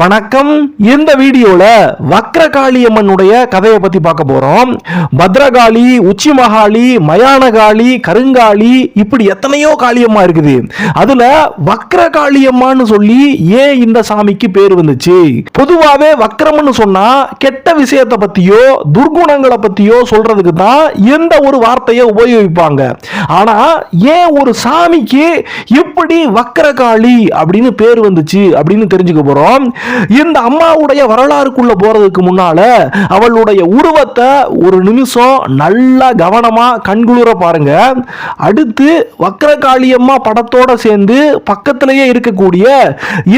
வணக்கம். இந்த வீடியோல வக்ரகாளியம்மனுடைய கதையை பத்தி பார்க்க போறோம். பத்ரகாளி உச்சி மகாளி மயானகாளி கருங்காளி இப்படி எத்தனையோ காளியம்மா இருக்குது. அதுல வக்ரகாளியம்மான்னு சொல்லி ஏன் இந்த சாமிக்கு பேர் வந்துச்சு? பொதுவாவே வக்ரம்னு சொன்னா கெட்ட விஷயத்தை பத்தியோ துர்குணங்களை பத்தியோ சொல்றதுக்கு தான் எந்த ஒரு வார்த்தையை உபயோகிப்பாங்க. ஆனா ஏன் ஒரு சாமிக்கு இப்படி வக்ரகாளி அப்படின்னு பேர் வந்துச்சு அப்படின்னு தெரிஞ்சுக்க போறோம். இந்த அம்மாவுடைய வரலாறுக்குள்ள போறதுக்கு முன்னால அவளுடைய உருவத்தை ஒரு நிமிஷம் நல்லா கவனமா கண்குளிர பாருங்க. அடுத்து வக்ரகாளியம்மா படத்தோட சேர்ந்து பக்கத்திலேயே இருக்கக்கூடிய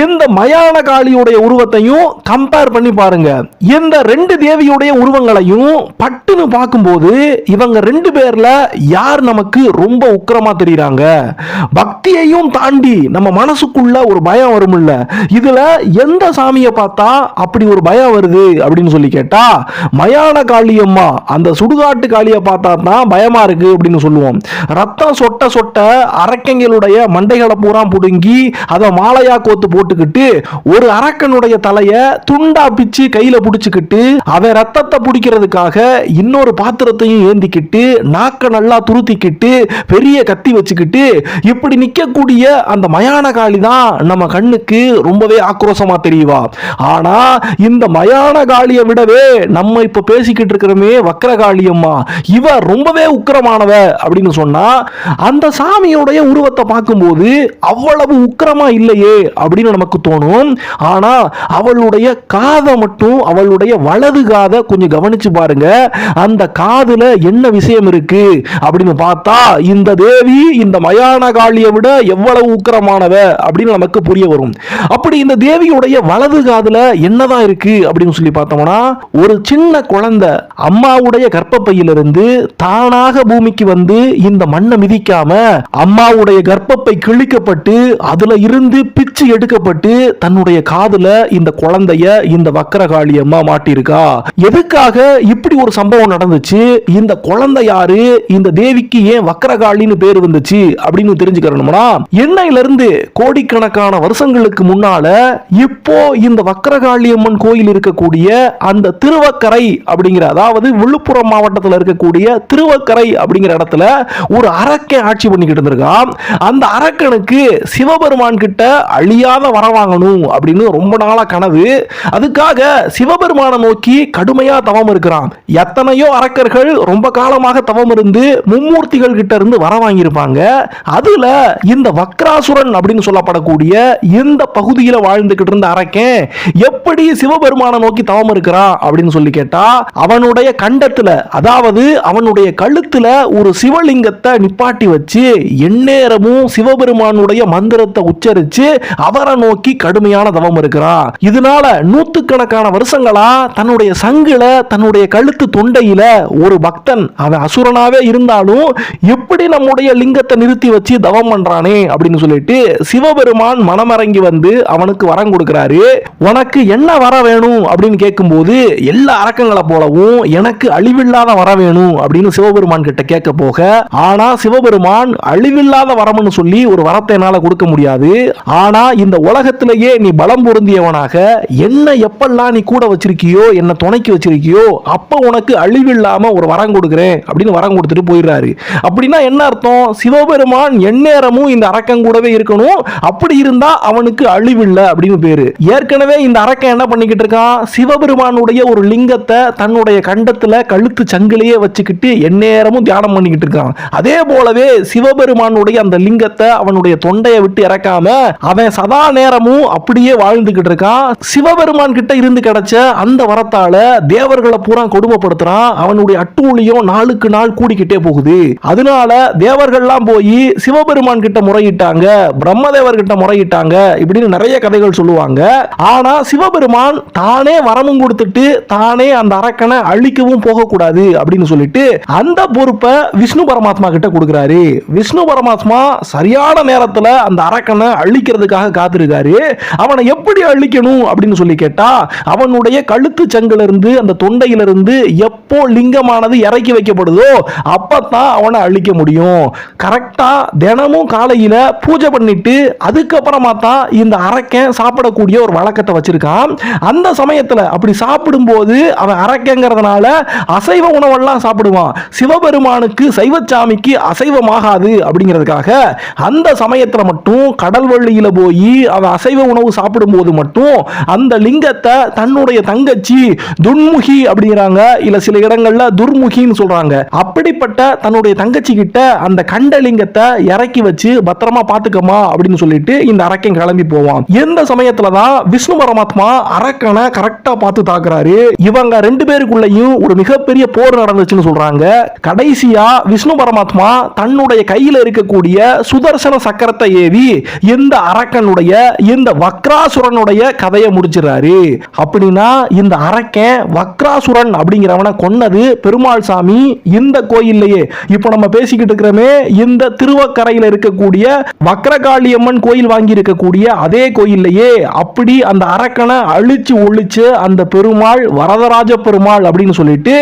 இந்த மயான காளியுடைய உருவத்தையும் கம்பேர் பண்ணி பாருங்க. இந்த ரெண்டு தேவியுடைய உருவங்களையும் பட்டுன்னு பார்க்கும்போது இவங்க ரெண்டு பேர்ல யார் நமக்கு ரொம்ப உக்கிரமா தெரியுறாங்க? பக்தியையும் தாண்டி நம்ம மனசுக்குள்ள ஒரு பயம் வரும்ல. இதுல எந்த சாமியை பார்த்தா அப்படி ஒரு பயம் வருது அப்படின்னு சொல்லி கேட்டா மயான காளியம்மா அந்த சுடுகாட்டு காளியை பார்த்தா தான் பயமா இருக்கு அப்படின்னு சொல்லுவோம். ரத்தம் சொட்ட சொட்ட அரக்கங்களுடைய மண்டைகளை பூரா புடுங்கி அதை மாலையா கோத்து போட்டுக்கிட்டு ஒரு அரக்கனுடைய தலைய துண்டா பிச்சு கையில பிடிச்சிக்கிட்டு அவன் ரத்தத்தை பிடிக்கிறதுக்காக இன்னொரு பாத்திரத்தையும் ஏந்திக்கிட்டு நாக்க நல்லா துருத்திக்கிட்டு பெரிய கத்தி வச்சுக்கிட்டு இப்படி நிக்கக்கூடிய அந்த மயான காளி தான் நம்ம கண்ணுக்கு ரொம்பவே ஆக்ரோஷமா தெரியவா ஆனா இந்த மயான காளியை விடவே நம்ம இப்ப பேசிக்கிட்டு இருக்கிறோமே வக்ரகாளியம்மா இவ ரொம்பவே உக்கிரமானவ அப்படின்னு சொன்னா அந்த சாமியுடைய உருவத்தை பார்க்கும்போது அவ்வளவு உக்கிரமா இல்லையே அப்படின்னு நமக்கு தோணும். ஆனா அவளுடைய காதை மட்டும் அவளுடைய வலது காதை கொஞ்சம் கவனிச்சு பாருங்க. அந்த காதுல என்ன விஷயம் இருக்கு அப்படின்னு பார்த்தா இந்த தேவி இந்த மயான காளியை விட எவ்வளவு உக்கிரமானவ அப்படின்னு நமக்கு புரிய வரும். அப்படி இந்த தேவியுடைய வலது காதுல என்னதான் இருக்கு அப்படின்னு சொல்லி பார்த்தோம்னா ஒரு சின்ன குழந்தை அம்மாவுடைய கர்ப்பப்பையிலிருந்து தானாக பூமிக்கு வந்து இந்த மண்ணை மிதிக்காம அம்மாவுடைய கர்ப்பப்பை கிழிக்கப்பட்டு அதுல இருந்து பிச்சு எடுக்கப்பட்டு தன்னுடைய காதுல இந்த குழந்தைய இந்த வக்கரகாளி அம்மா மாட்டியிருக்கா? எதுக்காக இப்படி ஒரு சம்பவம் நடந்துச்சு? இந்த குழந்தை யாரு? இந்த தேவிக்கு ஏன் வக்கரகாளின்னு பேர் வந்துச்சு அப்படின்னு தெரிஞ்சுக்கணும்னா எண்ணெயில இருந்து கோடிக்கணக்கான வருஷங்களுக்கு முன்னால இப்போ இந்த வக்கரகாளியம்மன் கோயில் இருக்கக்கூடிய அந்த திருவக்கரை அப்படிங்கிற அதாவது விழுப்புரம் மாவட்டத்தில் இருக்கக்கூடிய திருவக்கரை அப்படிங்கிற இடத்துல ஒரு அரக்கன் ஆட்சி பண்ணிக்கிட்டு இருந்திருக்கான். அந்த அரக்கனுக்கு சிவபெருமான் கிட்ட அழியாத வர வாங்கணும் அப்படின்னு ரொம்ப நாளா கனவு. அதுக்காக சிவபெருமானை நோக்கி கடுமையா தவம் இருக்கிறான். எத்தனையோ அரக்கர்கள் ரொம்ப காலமாக தவம் இருந்து மும்மூர்த்திகள் கிட்ட இருந்து வர வாங்கியிருப்பாங்க. அதுல இந்த வக்ராசுரன் அப்படின்னு சொல்லப்படக்கூடிய இந்த பகுதியில் வாழ்ந்துகிட்டு இருந்த அரக்கன் எப்படி சிவபெருமானை நோக்கி தவம் இருக்கிறான் அப்படின்னு சொல்லி கேட்டா அவனுடைய கண்டத்துல அதாவது அவனுடைய கழுத்துல ஒரு சிவலிங்கத்தை நிப்பாட்டி வச்சு எந்நேரமும் சிவபெருமானுடைய மந்திரத்தை உச்சரிச்சு அவரை நோக்கி கடுமையான தவம் இருக்கிறான் இதனால நூத்துக்கணக்கான வருஷங்களா தன்னுடைய சங்குல தன்னுடைய கழுத்து தொண்டையில ஒரு பக்தன் அவன் அசுரனாவே இருந்தாலும் எப்படி நம்முடைய லிங்கத்தை நிறுத்தி வச்சு தவம் பண்றானே அப்படின்னு சொல்லிட்டு சிவபெருமான் மனமறங்கி வந்து அவனுக்கு வரம் கொடுக்கிறாரு. உனக்கு என்ன வர வேணும்? அப்படின்னு கேட்கும்போது எல்லா அரக்கங்களை போலவும் எனக்கு அழிவில்லாத வர வேணும் அப்படின்னு சிவபெருமான் கிட்ட கேட்க போக ஆனா சிவபெருமான் அழிவில்லாத வரம்னு சொல்லி ஒரு வரத்தை என்னால கொடுக்க முடியாது. ஆனா இந்த உலகத்திலேயே நீ பலம் பொருந்தியவனாக என்ன எப்பெல்லாம் நீ கூட வச்சிருக்கியோ என்ன துணைக்கு வச்சிருக்கியோ அப்ப உனக்கு அழிவில்லாம ஒரு வரம் கொடுக்குறேன் அப்படின்னு வரம் கொடுத்துட்டு போயிடுறாரு. அப்படின்னா என்ன அர்த்தம்? சிவபெருமான் எந்நேரமும் இந்த அரக்கம் கூடவே இருக்கணும். அப்படி இருந்தா அவனுக்கு அழிவில்லை அப்படின்னு பேரு. ஏற்கனவே இந்த அரக்கன் என்ன பண்ணிக்கிட்டு இருக்கான்? சிவபெருமானுடைய ஒரு லிங்கத்தை தன்னுடைய கண்டத்தில் கழுத்து சங்கிலையே வச்சுக்கிட்டு எந்நேரமும் தியானம் பண்ணிக்கிட்டு இருக்கான். அதே போலவே சிவபெருமானுடைய அந்த லிங்கத்தை அவனுடைய தொண்டையை விட்டு இறக்காம அவன் சதா நேரமும் அப்படியே வாழ்ந்துகிட்டு இருக்கான். சிவபெருமான் கிட்ட இருந்து கிடைச்ச அந்த வரத்தால தேவர்களை பூரா கொடுமைப்படுத்துறான். அவனுடைய அட்டூழியம் நாளுக்கு நாள் கூடிக்கிட்டே போகுது. அதனால தேவர்கள்லாம் போய் சிவபெருமான் கிட்ட முறையிட்டாங்க பிரம்மதேவர் கிட்ட முறையிட்டாங்க இப்படின்னு நிறைய கதைகள் சொல்லுவாங்க. ஆனா சிவபெருமான் தானே வரமும் கொடுத்துட்டு தானே அந்த அரக்கனை அழிக்கவும் போகக்கூடாது அப்படின்னு சொல்லிட்டு அந்த பொறுப்பை விஷ்ணு பரமாத்மா கிட்ட கொடுக்குறாரு. விஷ்ணு பரமாத்மா சரியான நேரத்துல அந்த அரக்கனை அழிக்கிறதுக்காக காத்திருக்காரு. அவனை எப்படி அழிக்கணும் அப்படின்னு சொல்லி கேட்டா அவனுடைய கழுத்து சங்குல இருந்து அந்த தொண்டையில இருந்து எப்போ லிங்கமானது இறக்கி வைக்கப்படுதோ அப்பத்தான் அவனை அழிக்க முடியும். கரெக்டா தினமும் காலையில பூஜை பண்ணிட்டு அதுக்கப்புறமா தான் இந்த அரக்கன் சாப்பிடக்கூடிய ஒரு வழக்கத்தை வச்சிருக்கான். அந்த சமயத்தில் அப்படி சாப்பிடும்போது அவன் அரக்கங்கிறதுனால அசைவ உணவெல்லாம் சாப்பிடுவான். சிவபெருமானுக்கு சைவச்சாமிக்கு அசைவமாகாது அப்படிங்கிறதுக்காக அந்த சமயத்தில் மட்டும் கடல் வழியில் போய் அவன் அசைவ உணவு சாப்பிடும்போது மட்டும் அந்த லிங்கத்தை தன்னுடைய தங்கச்சி துன்முகி அப்படிங்கிறாங்க. இல்ல சில இடங்களில் துர்முகின்னு சொல்றாங்க. அப்படிப்பட்ட தன்னுடைய தங்கச்சி கிட்ட அந்த கண்ட லிங்கத்தை இறக்கி வச்சு பத்திரமா பார்த்துக்கமா அப்படின்னு சொல்லிட்டு இந்த அரக்கன் கிளம்பி போவான். எந்த சமயத்தில் தான் விஷ்ணு பரமாத்மா அரக்கனை கரெக்டா பார்த்து தாக்குறாரு. இவங்க ரெண்டு பேருக்குள்ளயும் ஒரு மிகப்பெரிய போர் நடந்துச்சுன்னு சொல்றாங்க. கடைசியா விஷ்ணு பரமாத்மா தன்னுடைய கையில இருக்கக்கூடிய சுதர்சன சக்கரத்தை ஏவி இந்த அரக்கனுடைய இந்த வக்ராசுரனுடைய கதையை முடிச்சிடறாரு. அப்படின்னா இந்த அரக்கன் வக்ராசுரன் அப்படிங்கிறவனை கொன்னது பெருமாள் சாமி இந்த கோயில்லையே. இப்போ நம்ம பேசிக்கிட்டு இருக்கிறோமே இந்த திருவக்கரையில் இருக்கக்கூடிய வக்ரகாளியம்மன் கோயில் வாங்கி இருக்கக்கூடிய அதே கோயில்லையே. அப்படி அந்த அரக்கனை அழிச்சு ஒழிச்சு அந்த பெருமாள் வரதராஜ பெருமாள் அப்படின்னு சொல்லிட்டு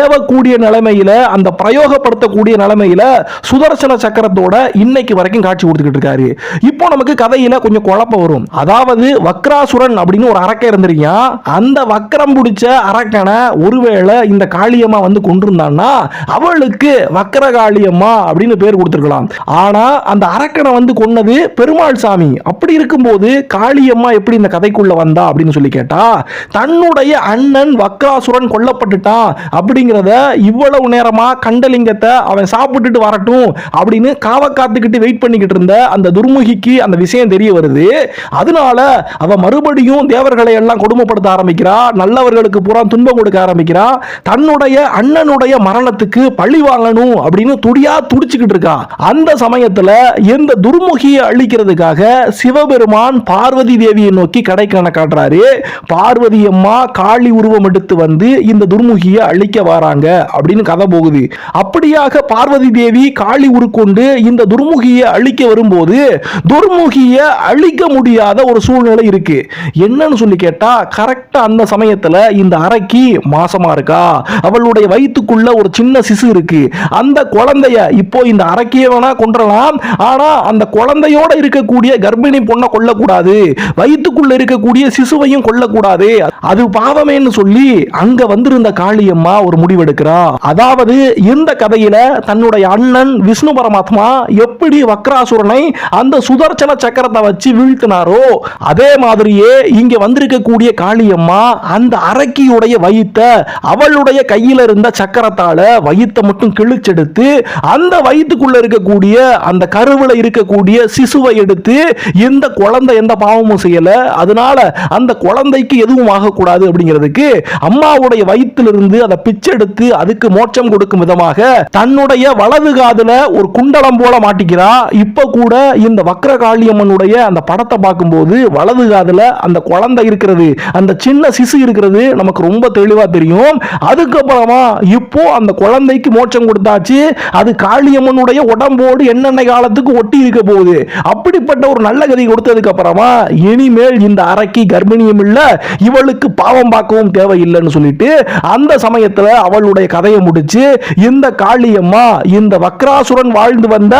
ஏவக்கூடிய நிலைமையில அந்த பிரயோகப்படுத்தக்கூடிய நிலைமையில சுதர்சன சக்கரத்தோட இன்னைக்கு வரைக்கும் காட்சி கொடுத்துக்கிட்டு இருக்காரு. இப்போ நமக்கு கதையில கொஞ்சம் குழப்பம் வரும். அதாவது வக்ராசுரன் அப்படின்னு ஒரு அரக்கன் இருந்திருக்கான் அந்த வக்ரம் பிடிச்ச அரக்கனை ஒருவேளை இந்த காளியம்மா வந்து கொண்டிருந்தான்னா அவளுக்கு வக்ர காளியம்மா அப்படின்னு பேர் கொடுத்துருக்கலாம். ஆனா அந்த அரக்கனை வந்து கொன்னது பெருமாள் சாமி. அப்படி இருக்கும்போது காளியம்மா எப்படி இந்த கதைக்குள்ள வந்தா அப்படின்னு சொல்லி கேட்டா தன்னுடைய அண்ணன் வக்ராசுரன் கொல்லப்பட்டுட்டான் அப்படிங்கிறத இவ்வளவு நேரமா கண்டலிங்கத்தை அவன் சாப்பிட்டுட்டு வரட்டும் அப்படின்னு காவ காத்துக்கிட்டு வெயிட் பண்ணிக்கிட்டு இருந்த அந்த துர்முகிக்கு அந்த விஷயம் தெரிய வருது. அதனால அவ மறுபடியும் தேவர்களை எல்லாம் கொடுமைப்படுத்த ஆரம்பிக்கிறா நல்லவர்களுக்கு பூரா துன்பம் கொடுக்க ஆரம்பிக்கிறா தன்னுடைய அண்ணனுடைய மரணத்துக்கு பழி வாங்கணும் அப்படின்னு துடியா துடிச்சுக்கிட்டு இருக்கா. அந்த சமயத்துல இந்த துர்முகியை அழிக்கிறதுக்காக சிவபெருமான் பார்வதி தேவியை நோக்கி நோக்கி கடைக்கான காட்டுறாரு. பார்வதி அம்மா காளி உருவம் எடுத்து வந்து இந்த துர்முகியை அழிக்க வராங்க அப்படின்னு கதை போகுது. அப்படியாக பார்வதி தேவி காளி உருக்கொண்டு இந்த துர்முகியை அழிக்க வரும்போது துர்முகியை அழிக்க முடியாத ஒரு சூழ்நிலை இருக்கு. என்னன்னு சொல்லி கேட்டா கரெக்டா அந்த சமயத்துல இந்த அரைக்கு மாசமா இருக்கா? அவளுடைய வயிற்றுக்குள்ள ஒரு சின்ன சிசு இருக்கு. அந்த குழந்தைய இப்போ இந்த அரக்கிய வேணா கொன்றலாம். ஆனா அந்த குழந்தையோட இருக்கக்கூடிய கர்ப்பிணி பொண்ணை கொல்லக்கூடாது. வயிற்றுக்குள்ள இருக்கக்கூடிய சிசுவையும் கொல்லக்கூடாது. அது பாவமேன்னு சொல்லி அங்க வந்திருந்த காளியம்மா ஒரு முடிவெடுக்கிறா. அதாவது இந்த கதையில தன்னுடைய அண்ணன் விஷ்ணு பரமாத்மா எப்படி வக்ராசுரனை அந்த சுதர்சன சக்கரத்தை வச்சு வீழ்த்தினாரோ அதே மாதிரியே இங்க வந்திருக்கக்கூடிய காளியம்மா அந்த அரக்கியுடைய வயித்த அவளுடைய கையில இருந்த சக்கரத்தால வயித்தை மட்டும் கிழிச்செடுத்து அந்த வயிற்றுக்குள்ள இருக்கக்கூடிய அந்த கருவில இருக்கக்கூடிய சிசுவை எடுத்து இந்த குழந்தை எந்த பாவமும் செய்யல அதனால அந்த குழந்தைக்கு எதுவும் ஆகக்கூடாது அப்படிங்கிறதுக்கு அம்மாவுடைய வயிற்றிலிருந்து அதை பிச்செடுத்து அதுக்கு மோட்சம் கொடுக்கும் விதமாக தன்னுடைய வலது காதுல ஒரு குண்டலம் போல மாட்டிக்கிறா. இப்ப கூட இந்த வக்ர காளியம்மனுடைய அந்த படத்தை பார்க்கும்போது வலது காதுல அந்த குழந்தை இருக்கிறது அந்த சின்ன சிசு இருக்கிறது நமக்கு ரொம்ப தெளிவா தெரியும். அதுக்கப்புறமா இப்போ அந்த குழந்தைக்கு மோட்சம் கொடுத்தாச்சு. அது காளியம்மனுடைய உடம்போடு என்னென்ன காலத்துக்கு ஒட்டி இருக்க போகுது? அப்படிப்பட்ட ஒரு நல்ல கதை கொடுத்ததுக்கு அப்புறமா இனிமேல் இந்த அறைக்கு கர்ப்பிணியும் இல்ல இவளுக்கு பாவம் பார்க்கவும் தேவையில்லைன்னு சொல்லிட்டு அந்த சமயத்துல அவளுடைய கதையை முடிச்சு இந்த காளியம்மா இந்த வக்ராசுரன் வாழ்ந்து வந்த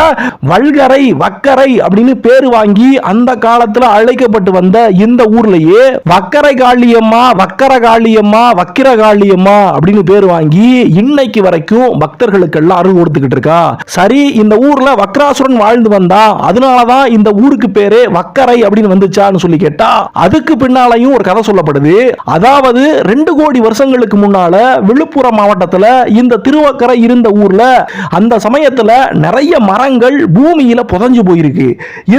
வல்கரை வக்கரை அப்படின்னு பேர் வாங்கி அந்த காலத்தில் அழைக்கப்பட்டு வந்த இந்த ஊர்லயே வக்கரை காளியம்மா வக்கர காளியம்மா வக்கிர காளியம்மா அப்படின்னு பேர் வாங்கி இன்னைக்கு வரைக்கும் பக்தர்களுக்கெல்லாம் அருள் கொடுத்துக்கிட்டு இருக்கா. சரி இந்த ஊர்ல வக்ராசுரன் வாழ்ந்து வந்தா அதனாலதான் இந்த ஊருக்கு பேரே வக்கரை அப்படின்னு வந்துச்சான்னு சொல்லி கேட்டா அதுக்கு பின்னாலையும் ஒரு கதை சொல்லப்படுது. அதாவது ரெண்டு கோடி வருஷங்களுக்கு முன்னால விழுப்புரம் மாவட்டத்துல இந்த திருவக்கரை இருந்த ஊர்ல அந்த சமயத்துல நிறைய மரங்கள் பூமியில புதஞ்சு போயிருக்கு.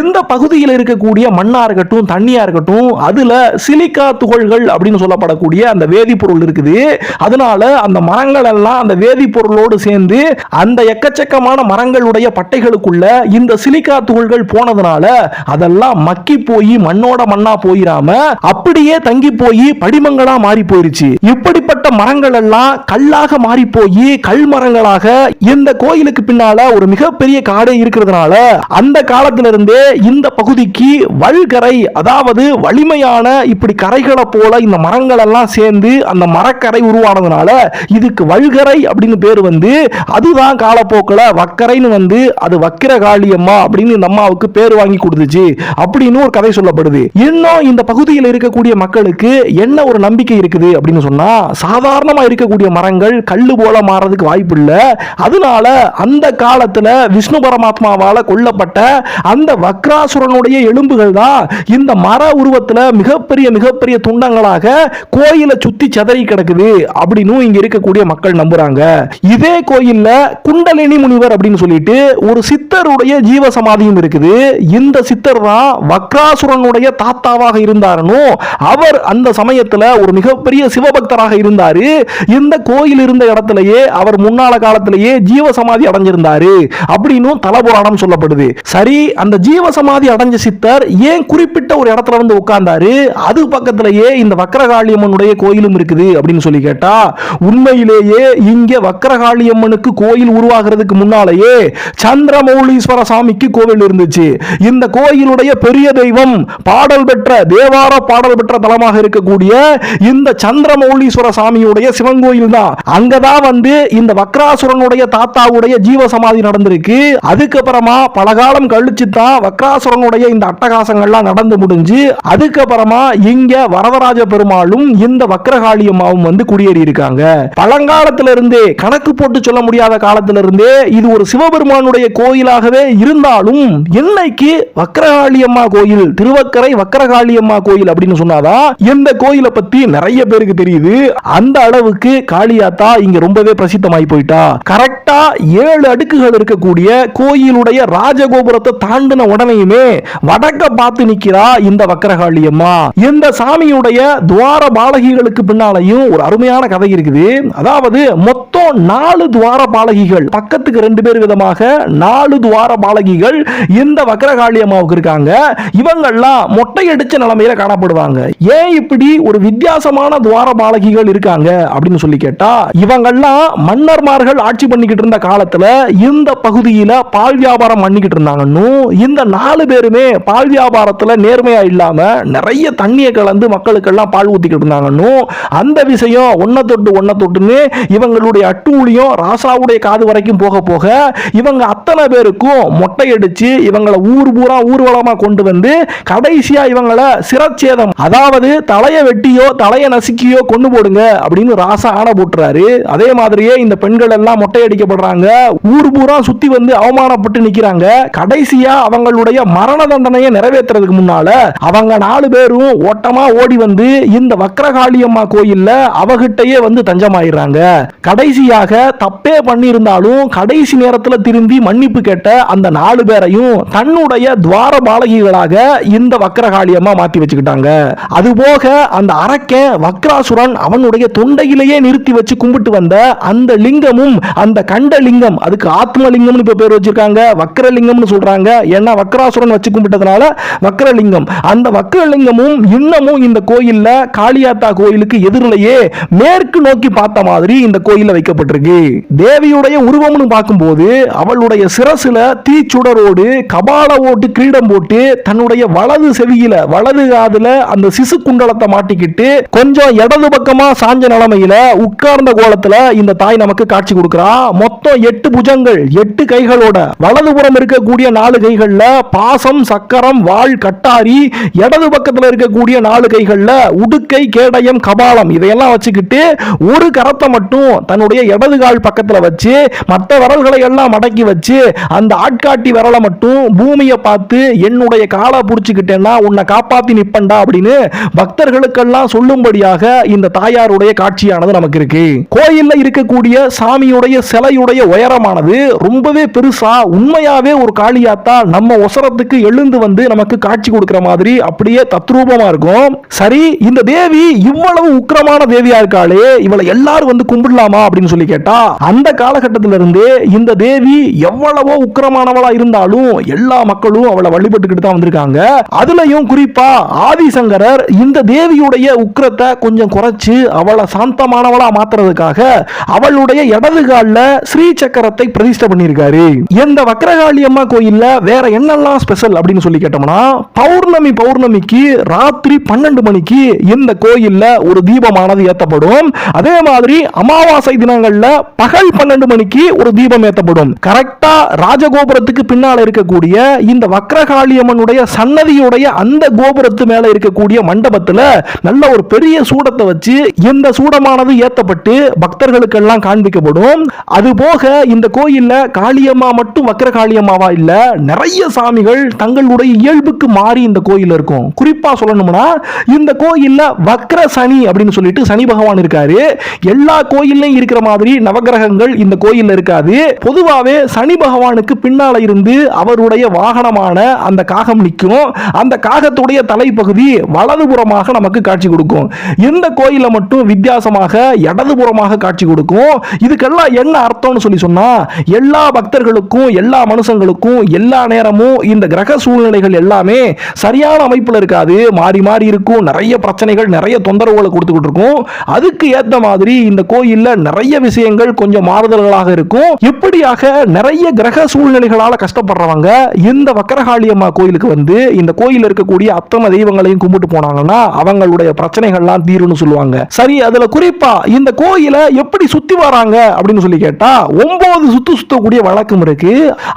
எந்த பகுதியில் இருக்கக்கூடிய மண்ணா இருக்கட்டும் தண்ணியா இருக்கட்டும் அதுல சிலிக்கா துகள்கள் அப்படின்னு சொல்லப்படக்கூடிய அந்த வேதிப்பொருள் இருக்குது. அதனால அந்த மரங்கள் எல்லாம் அந்த வேதிப்பொருளோடு சேர்ந்து அந்த எக்கச்சக்கமான மரங்களுடைய பட்டைகளுக்குள்ள இந்த சிலிக்கா துகள்கள் போனதுனால அதெல்லாம் மக்கி போய் மண்ணோட மண்ணா போயிராம அப்படியே தங்கி போய் படிமங்களா மாறி போயிருச்சு. இப்படிப்பட்ட மரங்கள் எல்லாம் கல்லாக மாறி போய் கல் மரங்களாக இந்த கோயிலுக்கு பின்னால ஒரு மிகப்பெரிய காடே இருக்கிறதுனால அந்த காலத்துல இருந்தே இந்த பகுதிக்கு வல்கரை அதாவது வலிமையான இப்படி கரைகளை போல இந்த மரங்கள் எல்லாம் சேர்ந்து அந்த மரக்கரை உருவானதுனால இதுக்கு வல்கரை அப்படின்னு பேர் வந்து அதுதான் காலப்போக்கில் வக்கரைன்னு வந்து அது வக்கிர காளியம்மா அப்படின்னு இந்த அம்மாவுக்கு பேர் வாங்கி கொடுத்துச்சு அப்படின்னு ஒரு கதை சொல்லப்படுது. இன்னும் இன்னும் இந்த பகுதியில் இருக்கக்கூடிய மக்களுக்கு என்ன ஒரு நம்பிக்கை இருக்குது அப்படின்னு சொன்னா சாதாரணமா இருக்கக்கூடிய மரங்கள் கல்லு போல மாறதுக்கு வாய்ப்பு இல்லை. அதனால அந்த காலத்துல விஷ்ணு பரமாத்மாவால கொல்லப்பட்ட அந்த வக்ராசுரனுடைய எலும்புகள் தான் இந்த மர உருவத்துல மிகப்பெரிய மிகப்பெரிய துண்டங்களாக கோயிலை சுத்தி சதறி கிடக்குது அப்படின்னு இங்க இருக்கக்கூடிய மக்கள் நம்புறாங்க. இதே கோயில்ல குண்டலினி முனிவர் அப்படின்னு சொல்லிட்டு ஒரு சித்தருடைய ஜீவ சமாதியும் இருக்குது. இந்த சித்தர் தான் வக்ராசுரனுடைய தாத்தாவாக இருந்தாரனோ அவர் அந்த சமயத்தில் ஒரு மிகப்பெரிய சிவபக்தராக இருந்தார். இந்த கோயில் இருந்த இடத்திலேயே அவர் முன்னால காலத்திலேயே ஜீவ சமாதி அடைஞ்சிருந்தாரு அப்படின்னு தலபுராணம் சொல்லப்படுது. சரி அந்த ஜீவ சமாதி அடைஞ்ச சித்தர் ஏன் குறிப்பிட்ட ஒரு இடத்துல வந்து உட்கார்ந்தாரு? அது பக்கத்திலேயே இந்த வக்கரகாளியம்மனுடைய கோயிலும் இருக்குது அப்படின்னு சொல்லி கேட்டா உண்மையிலேயே இங்க வக்கரகாளியம்மனுக்கு கோயில் உருவாகிறதுக்கு முன்னாலேயே சந்திரமௌலீஸ்வர சாமிக்கு கோவில் இருந்துச்சு. இந்த கோயிலுடைய பெரிய தெய்வம் பாடல் பெற்ற பெற்ற தேவார பாடல் பெற்ற தலமாக இருக்கக்கூடிய இந்த சந்திரமௌலீஸ்வர சாமியுடைய சிவன் கோயில் தான். அங்கதான் வந்து இந்த வக்ராசுரனுடைய தாத்தாவுடைய ஜீவ சமாதி நடந்திருக்கு. அதுக்கப்புறமா பலகாலம் கழிச்சு தான் வக்ராசுரனுடைய இந்த அட்டகாசங்கள்லாம் நடந்து முடிஞ்சு அதுக்கப்புறமா இங்க வரதராஜ பெருமாளும் இந்த வக்ரகாளி அம்மாவும் வந்து குடியேறி இருக்காங்க. பழங்காலத்துல இருந்தே கணக்கு போட்டு சொல்ல முடியாத காலத்துல இருந்தே இது ஒரு சிவபெருமானுடைய கோயிலாகவே இருந்தாலும் இன்னைக்கு வக்ரகாளி அம்மா கோயில் திருவக்கரை வக்ரகாளி அம்மா கோயில் அப்படின்னு சொன்னாதான் இந்த கோயிலை பத்தி நிறைய பேருக்கு தெரியுது. அந்த அளவுக்கு காளியாத்தா இங்க ரொம்பவே பிரசித்தமாய் போயிட்டா. கரெக்டா ஏழு அடுக்குகள் இருக்கக்கூடிய கோயிலுடைய ராஜகோபுரத்தை தாண்டின உடனேயுமே வடக்க பார்த்து நிக்கிறா இந்த வக்கரகாளி அம்மா இந்த சாமியுடைய துவார பாலகிகளுக்கு பின்னாலையும் ஒரு அருமையான கதை இருக்குது. அதாவது மொத்தம் நாலு துவார பாலகிகள் பக்கத்துக்கு ரெண்டு பேர் விதமாக நாலு துவார பாலகிகள் இந்த வக்கரகாளி அம்மாவுக்கு இருக்காங்க. இவங்கெல்லாம் மொட்டை அடிச்ச நிலைமையில காணப்படுவாங்க. ஏன் இப்படி ஒரு வித்தியாசமான துவார பாலகிகள் இருக்காங்க அப்படின்னு சொல்லி கேட்டா இவங்கெல்லாம் மன்னர்மார்கள் ஆட்சி பண்ணிக்கிட்டு இருந்த காலத்துல இந்த பகுதியில பால் வியாபாரம் பண்ணிக்கிட்டு இருந்தாங்கன்னு இந்த நாலு பேருமே பால் வியாபாரத்துல நேர்மையா இல்லாம நிறைய தண்ணியை கலந்து மக்களுக்கெல்லாம் பால் ஊத்திக்கிட்டு இருந்தாங்கன்னு அந்த விஷயம் ஒன்ன தொட்டு ஒன்ன தொட்டுன்னு இவங்களுடைய அட்டூழியம் ராசாவுடைய காது வரைக்கும் போக போக இவங்க அத்தனை பேருக்கும் மொட்டை அடிச்சு இவங்களை ஊர் பூரா ஊர்வலமா கொண்டு வந்து கடைசியா இவங்க இவங்களை சிரச்சேதம். அதாவது தலையை வெட்டியோ தலையை நசுக்கியோ கொண்டு போடுங்க அப்படின்னு ராசா ஆணை போட்டுறாரு. அதே மாதிரியே இந்த பெண்கள் எல்லாம் மொட்டையடிக்கப்படுறாங்க. ஊர் பூரா சுத்தி வந்து அவமானப்பட்டு நிக்கிறாங்க. கடைசியா அவங்களுடைய மரண தண்டனையை நிறைவேற்றுறதுக்கு முன்னால அவங்க நாலு பேரும் ஓட்டமா ஓடி வந்து இந்த வக்ரகாளியம்மா கோயில்ல அவகிட்டயே வந்து தஞ்சமாயிடுறாங்க. கடைசியாக தப்பே பண்ணியிருந்தாலும் கடைசி நேரத்துல திரும்பி மன்னிப்பு கேட்ட அந்த நாலு பேரையும் தன்னுடைய துவார பாலகிகளாக இந்த வக்ரகாளியம்மா மாற்றி வச்சுக்கிட்டாங்க. அதுபோக அந்த அரக்கன் வக்ராசுரன் அவனுடைய தொண்டையிலேயே நிறுத்தி வச்சு கும்பிட்டு வந்த அந்த லிங்கமும் அந்த கண்டலிங்கம் அதுக்கு ஆத்மலிங்கம்னு இப்போ பேர் வச்சிருக்காங்க வக்ரலிங்கம்னு சொல்றாங்க. ஏன்னா வக்ராசுரன் வச்சு கும்பிட்டதுனால வக்ரலிங்கம். அந்த வக்ரலிங்கமும் இன்னமும் இந்த கோயிலில் காளியாத்தா கோயிலுக்கு எதிரிலேயே மேற்கு நோக்கி பார்த்த மாதிரி இந்த கோயிலில் வைக்கப்பட்டிருக்கு. தேவியுடைய உருவம்னு பார்க்கும்போது அவளுடைய சிரசுல தீச்சுடரோடு கபால ஓட்டு கிரீடம் போட்டு தன்னுடைய வலது செவியில வலது காதுல அந்த சிசு குண்டலத்தை மாட்டிக்கிட்டு கொஞ்சம் இடது பக்கமா சாஞ்ச நிலைமையில உட்கார்ந்த கோலத்துல இந்த தாய் நமக்கு காட்சி கொடுக்கிறா. மொத்தம் எட்டு புஜங்கள் எட்டு கைகளோட. வலதுபுறம் இருக்கக்கூடிய நாலு கைகள்ல பாசம் சக்கரம் வாள் கட்டாரி. இடது பக்கத்துல இருக்கக்கூடிய நாலு கைகள்ல உடுக்கை கேடயம் கபாலம் இதையெல்லாம் வச்சுக்கிட்டு ஒரு கரத்தை மட்டும் தன்னுடைய இடது கால் பக்கத்துல வச்சு மற்ற விரல்களை எல்லாம் மடக்கி வச்சு அந்த ஆட்காட்டி விரலை மட்டும் பூமியை பார்த்து என்னுடைய காலை புடிச்சுக்கிட்டேன்னா உன்னை காப்பாத்தி நிப்பண்டா அப்படின்னு பக்தர்களுக்கெல்லாம் சொல்லும்படியாக இந்த தாயாருடைய காட்சியானது நமக்கு இருக்கு கோயில்ல இருக்கக்கூடிய சாமியுடைய சிலையுடைய உயரமானது ரொம்பவே பெருசா உண்மையாவே ஒரு காளியாத்தா நம்ம ஒசரத்துக்கு எழுந்து வந்து நமக்கு காட்சி கொடுக்கிற மாதிரி அப்படியே தத்ரூபமா இருக்கும். சரி இந்த தேவி இவ்வளவு உக்கிரமான தேவியா இருக்காளே இவளை எல்லாரும் வந்து கும்பிடலாமா அப்படின்னு சொல்லி கேட்டா அந்த காலகட்டத்தில இருந்து இந்த தேவி எவ்வளவோ உக்கிரமானவளா இருந்தாலும் எல்லா மக்களும் அவளை வழிபட்டுக்கிட்டு தான் வந்திருக்காங்க. அதுலயும் குறிப்பா குறிப்பா ஆதிசங்கரர் இந்த தேவியுடைய உக்கிரத்தை கொஞ்சம் குறைச்சு அவளை சாந்தமானவளா மாத்துறதுக்காக அவளுடைய இடது கால்ல ஸ்ரீ சக்கரத்தை பிரதிஷ்டை பண்ணியிருக்காரு. இந்த வக்ரகாளி அம்மா கோயில்ல வேற என்னெல்லாம் ஸ்பெஷல் அப்படின்னு சொல்லி கேட்டோம்னா பௌர்ணமி பௌர்ணமிக்கு ராத்திரி பன்னெண்டு மணிக்கு இந்த கோயில்ல ஒரு தீபமானது ஏத்தப்படும். அதே மாதிரி அமாவாசை தினங்கள்ல பகல் பன்னெண்டு மணிக்கு ஒரு தீபம் ஏத்தப்படும். கரெக்டா ராஜகோபுரத்துக்கு பின்னால் இருக்கக்கூடிய இந்த வக்ரகாளியம்மனுடைய சன்னதியுடைய அந்த கோபுரத்து மேல இருக்கக்கூடிய மண்டபத்துல நல்ல ஒரு பெரிய சூடத்தை வச்சு இந்த சூடமானது ஏத்தப்பட்டு பக்தர்களுக்கெல்லாம் காண்பிக்கப்படும். அது போக இந்த கோயில்ல காளியம்மா மட்டும் வக்கர காளியம்மாவா இல்ல நிறைய சாமிகள் தங்களுடைய இயல்புக்கு மாறி இந்த கோயில் இருக்கும். குறிப்பா சொல்லணும்னா இந்த கோயில்ல வக்ர சனி அப்படின்னு சொல்லிட்டு சனி பகவான் இருக்காரு. எல்லா கோயில்லையும் இருக்கிற மாதிரி நவகிரகங்கள் இந்த கோயில்ல இருக்காது. பொதுவாவே சனி பகவானுக்கு பின்னால இருந்து அவருடைய வாகனமான அந்த காகம் நிற்கும். அந்த காகத்தை காகத்துடைய தலைப்பகுதி வலதுபுறமாக நமக்கு காட்சி கொடுக்கும். இந்த கோயில மட்டும் வித்தியாசமாக இடதுபுறமாக காட்சி கொடுக்கும்? இதுக்கெல்லாம் என்ன அர்த்தம்னு சொல்லி சொன்னால் எல்லா பக்தர்களுக்கும் எல்லா மனுஷங்களுக்கும் எல்லா நேரமும் இந்த கிரக சூழ்நிலைகள் எல்லாமே சரியான அமைப்பில் இருக்காது. மாறி மாறி இருக்கும். நிறைய பிரச்சனைகள் நிறைய தொந்தரவுகளை கொடுத்துக்கிட்டு இருக்கும். அதுக்கு ஏற்ற மாதிரி இந்த கோயில்ல நிறைய விஷயங்கள் கொஞ்சம் மாறுதல்களாக இருக்கும். இப்படியாக நிறைய கிரக சூழ்நிலைகளால் கஷ்டப்படுறவங்க இந்த வக்கரகாளியம்மா கோயிலுக்கு வந்து இந்த கோயில் இருக்கக்கூடிய அத்தனை தெய்வங்களையும் கும்பிட்டு போனாங்கன்னா அவங்களுடைய பிரச்சனைகள்லாம் தீரும்னு சொல்லுவாங்க. சரி அதுல குறிப்பா இந்த கோயிலை எப்படி சுத்தி வராங்க அப்படின்னு சொல்லி கேட்டா ஒன்பது சுத்து சுத்தக்கூடிய வழக்கம் இருக்கு.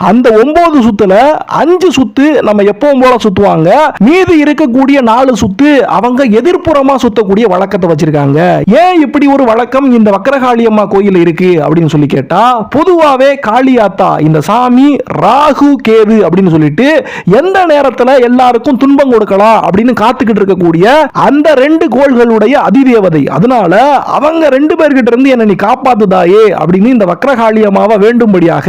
அந்த ஒன்பது சுத்துல அஞ்சு சுத்து நம்ம எப்பவும் போல சுத்துவாங்க. மீதி இருக்கக்கூடிய நாலு சுத்து அவங்க எதிர்ப்புறமா சுத்தக்கூடிய வழக்கத்தை வச்சிருக்காங்க. ஏன் இப்படி ஒரு வழக்கம் இந்த வக்கரகாளியம்மா கோயில் இருக்கு அப்படின்னு சொல்லி கேட்டா பொதுவாவே காளியாத்தா இந்த சாமி ராகு கேது அப்படின்னு சொல்லிட்டு எந்த நேரத்துல எல்லாருக்கும் துன்பம் கொடுக்கலாம் அப்படின்னு காத்துக்கிட்டு இருக்கக்கூடிய அந்த ரெண்டு கோள்களுடைய அதிதேவதை. அதனால அவங்க ரெண்டு பேர்கிட்ட இருந்து என்ன நீ காப்பாத்துதாயே அப்படின்னு இந்த வக்கரகாளியம்மாவை வேண்டும்படியாக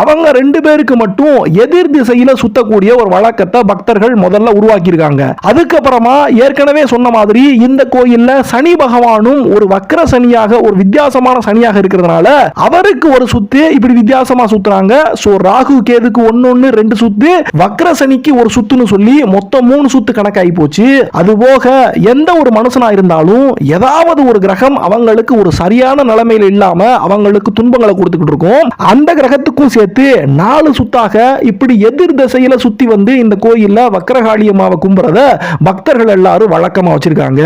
அவங்க ரெண்டு பேருக்கு மட்டும் எதிர் திசையில சுத்தக்கூடிய ஒரு வழக்கத்தை பக்தர்கள் முதல்ல உருவாக்கியிருக்காங்க. அதுக்கப்புறமா ஏற்கனவே சொன்ன மாதிரி இந்த கோயில்ல சனி பகவானும் ஒரு வக்ர சனியாக ஒரு வித்தியாசமான சனியாக இருக்கிறதுனால அவருக்கு ஒரு சுத்து இப்படி வித்தியாசமா சுத்துறாங்க. சோ ராகு கேதுக்கு ஒன்னு ஒன்னு ரெண்டு சுத்து வக்ர சனிக்கு ஒரு சுத்துன்னு சொல்லி மொத்தம் மூணு சுத்து கணக்காகி போச்சு. அது போக எந்த ஒரு மனுஷனா இருந்தாலும் ஏதாவது ஒரு கிரகம் அவங்களுக்கு ஒரு சரியான நிலைமையில இல்லாம அவங்களுக்கு துன்பங்களை கொடுத்துக்கிட்டு இருக்கும். அந்த கிரகத்துக்கும் சேர்த்து நாலு சுத்தாக இப்படி எதிர் திசையில சுத்தி வந்து இந்த கோயில்ல வக்கரகாளி அம்மாவை கும்புறத பக்தர்கள் எல்லாரும் வழக்கமா வச்சிருக்காங்க.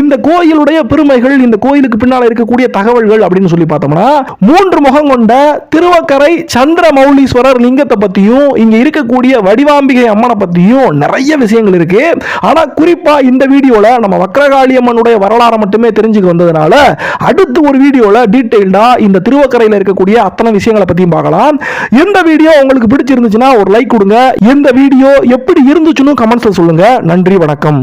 இந்த கோயிலுடைய பெருமைகள் இந்த கோயிலுக்கு பின்னால இருக்கக்கூடிய தகவல்கள் அப்படின்னு சொல்லி பார்த்தோம்னா மூன்று முகம் கொண்ட திருவக்கரை சந்திர மௌலீஸ்வரர் லிங்கத்தை பத்தியும் இங்க இருக்கக்கூடிய வடிவாம்பிகை அம்மனை பத்தியும் நிறைய விஷயங்கள் இருக்கு. ஆனா குறிப்பா இந்த வீடியோவில் நம்ம வக்ரகாளியம்மனுடைய வரலாறு வரலாறை மட்டுமே தெரிஞ்சுக்க வந்ததுனால அடுத்து ஒரு வீடியோவில் டீட்டெயில்டாக இந்த திருவக்கரையில் இருக்கக்கூடிய அத்தனை விஷயங்களை பத்தியும் பார்க்கலாம். இந்த வீடியோ உங்களுக்கு பிடிச்சிருந்துச்சுன்னா ஒரு லைக் கொடுங்க. இந்த வீடியோ எப்படி இருந்துச்சுன்னு கமெண்ட்ஸில் சொல்லுங்க. நன்றி வணக்கம்.